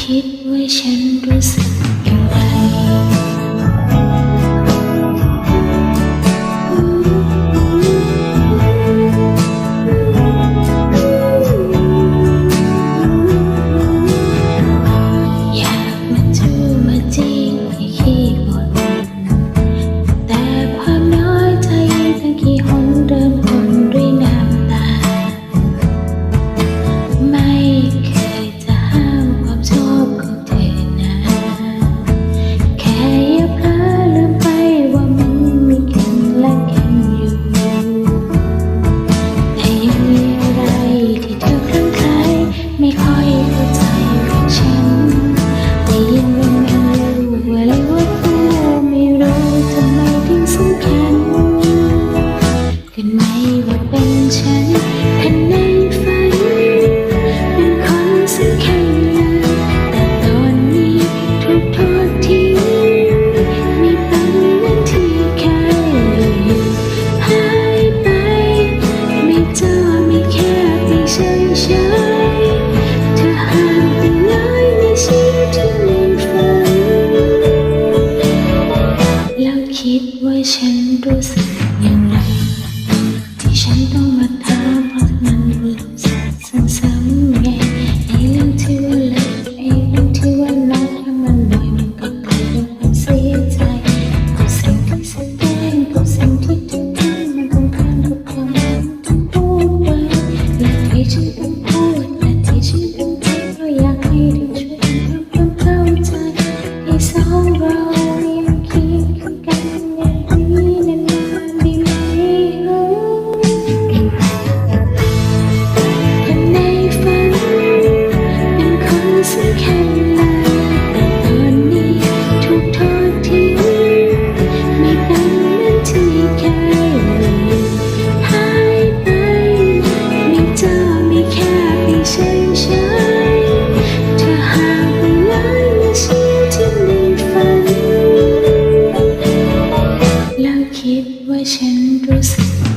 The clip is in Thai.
คิดว่าฉัน Windows. แค่ตอนนี้ถูกทอดทิ้ไม่เป็นเหมือนที่เคยหายไปมีเจ้ามีแค่เพียงเฉยเฉยเธอหางไปไว้ในชีวิตในฝัน แล้วคิดว่าฉันรู้สึก